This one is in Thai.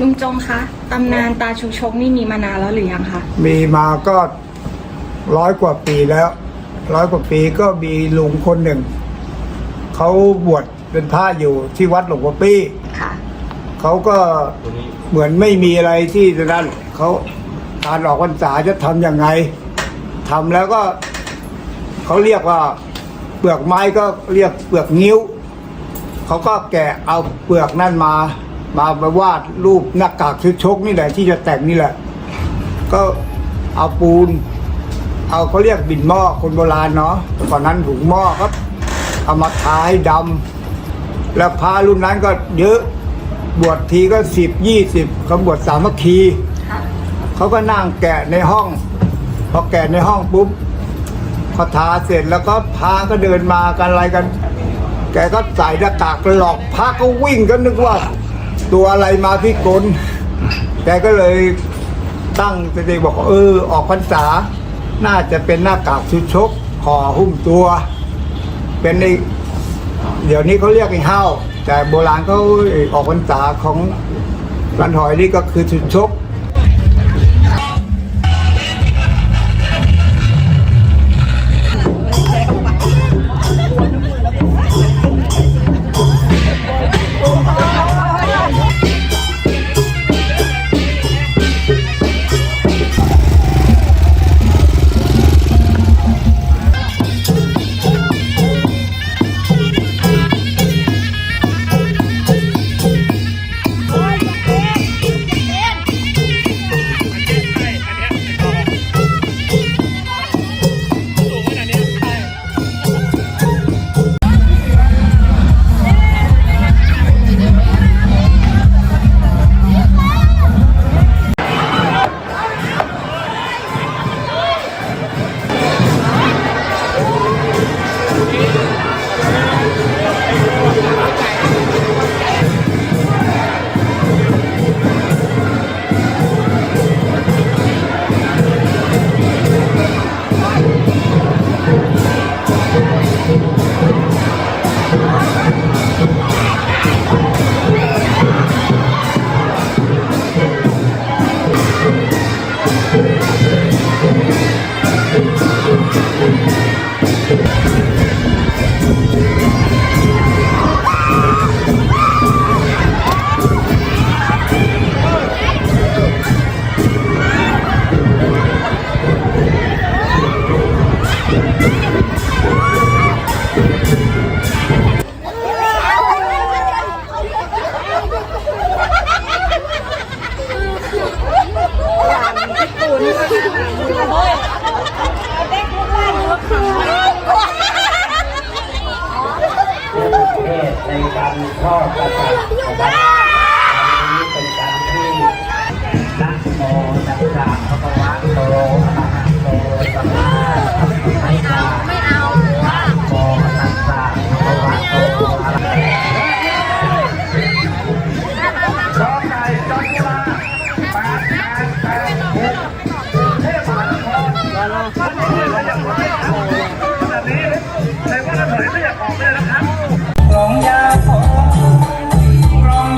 ลุงจงคะตำนานตาชูชกนี่มีมานานแล้วหรือยังคะมีมาก็ร้อยกว่าปีแล้วร้อยกว่าปีก็มีลุงคนหนึ่ง เขาบวชเป็นพระอยู่ที่วัดหลวงพ่อปี้ค่ะเขาก็เหมือนไม่มีอะไรที่จะนั่นเขาการออกพรรษาจะทำยังไงทำแล้วก็เขาเรียกว่าเปลือกไม้ก็เรียกเปลือกนิ้ว เขาก็แกะเอาเปลือกนั่นมา มาไปวาดรูปหน้ากากชุดชกนี่แหละที่จะแต่งนี่แหละ ก็เอาปูน เอาเขาเรียกบินหม้อคนโบราณเนาะแต่ก่อนนั้นถุงหม้อครับ เอามาทาให้ดำแล้วพระรุ่นนั้นก็เยอะบวชทีก็สิบยี่สิบเขาบวชสามัคคีเขาก็นั่งแกะในห้อง พอแกะในห้องปุ๊บพอทาเสร็จแล้วก็พาก็เดินมากันอะไรกัน แกก็ใส่หน้ากากหลอกพระก็วิ่งก็นึกว่า ตัวอะไรมาพี่กลแกก็เลยตั้งสติบอกว่าเออ ออกพรรษา น่าจะเป็นหน้ากากชุดชกห่อหุ้มตัว เป็นในเดี๋ยวนี้เขาเรียกไอ้ห้าวแต่โบราณเขาออกพรรษาของรันหอยนี่ก็คือชุดชก เทศในการทอดกระสับนะครับอันนี้เป็นการที่นักโมตัสสะภะคะวะ อยากออกเลยครับขณะนี้ในวัดระเบิดไม่อยากออกเลยนะครับกลองยาวพอกลอง